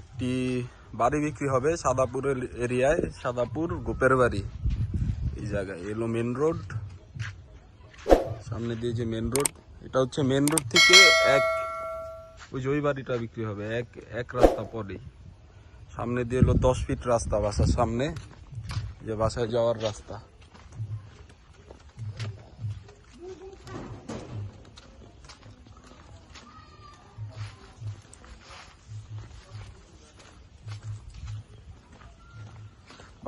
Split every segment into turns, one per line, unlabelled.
একটি বাড়ি বিক্রি হবে সাদাপুরের এরিয়ায়, সাদাপুর গোপের বাড়ি। এই জায়গায়। এলো মেন রোড সামনে দিয়ে যে মেন রোড এটা হচ্ছে মেন রোড থেকে এক, ওই যে ওই বাড়িটা বিক্রি হবে, এক এক রাস্তা পরেই। সামনে দিয়ে এলো দশ ফিট রাস্তা বাসার সামনে, যে বাসায় যাওয়ার রাস্তা।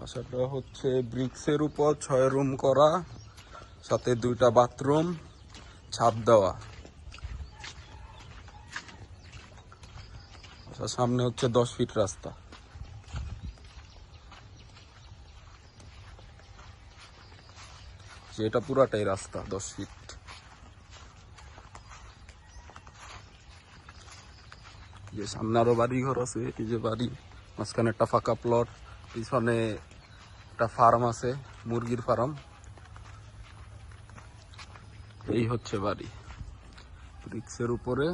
বাসাটা হচ্ছে ব্রিক্সের উপর ছয় রুম করা, সাথে দুইটা বাথরুম, ছাদ দেওয়া। বাসার সামনে হচ্ছে দশ ফিট রাস্তা। এটা পুরাটাই রাস্তা, দশ ফিট। যে সামনে আরও বাড়ি ঘর আছে, এই যে বাড়ি, মাঝখানে একটা ফাঁকা প্লট পিছনে একটা ফার্ম আছে, মুরগির ফার্ম। এই হচ্ছে বাড়ি। ব্রিক্সের উপরে।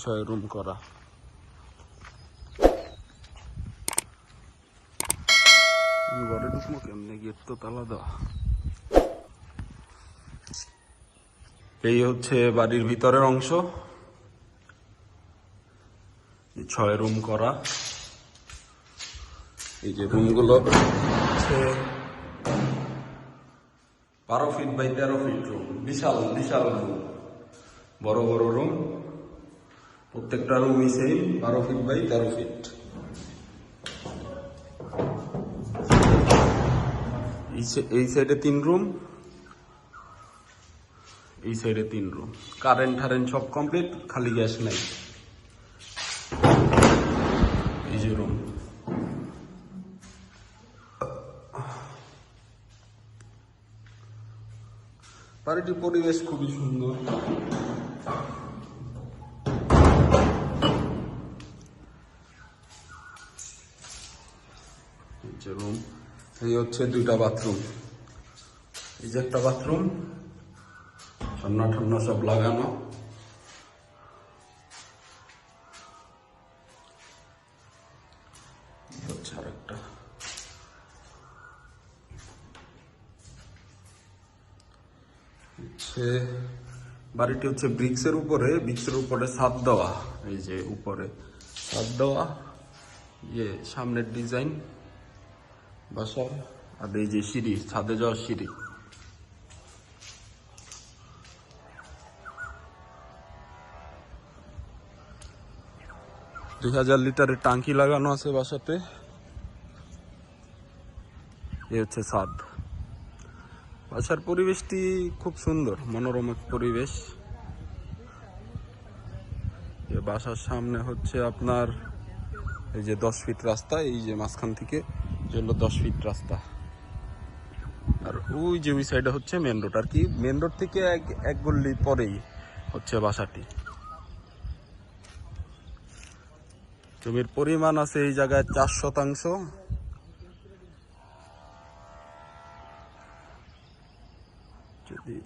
ছয় রুম করা। ঘরে ঢুকবো গেট তো তালা দেওয়া। এই হচ্ছে বাড়ির ভিতরের অংশ। ছয় রুম করা। এই যে রুমগুলো। বারো ফিট বাই তেরো ফিট রুম বিশাল বিশাল রুম বড় বড় রুম প্রত্যেকটা রুমই সেই বারো ফিট বাই তেরো ফিট এই সাইডে তিন রুম এই সাইডে তিন রুম কারেন্ট টারেন্ট সব কমপ্লিট খালি গ্যাস নাই। বাড়িটির পরিবেশ খুবই সুন্দর। রুম এই হচ্ছে দুইটা বাথরুম এই যে একটা বাথরুম ঠান্ডা ঠান্ডা সব লাগানো। হচ্ছে, বাড়িটি হচ্ছে ব্রিক্সের উপরে ব্রিক্সের উপরে ছাদ দেওয়া, এই যে উপরে ছাদ দেওয়া ইয়ে সামনের ডিজাইন বাসার আর এই যে সিঁড়ি, ছাদে যাওয়ার সিঁড়ি। দুই হাজার লিটারের টাঙ্কি লাগানো আছে বাসাতে। এ হচ্ছে ছাদ। বাসার পরিবেশটি খুব সুন্দর, মনোরম পরিবেশ। বাসার সামনে হচ্ছে আপনার এই যে দশ ফিট রাস্তা, এই যে মাঝখান থেকে হলো দশ ফিট রাস্তা। আর ওই যে ওই সাইডে হচ্ছে মেন রোড আর কি মেন রোড থেকে এক এক গল্লি পরেই হচ্ছে বাসাটি। জমির পরিমাণ আছে এই জায়গায় চার শতাংশ। 这里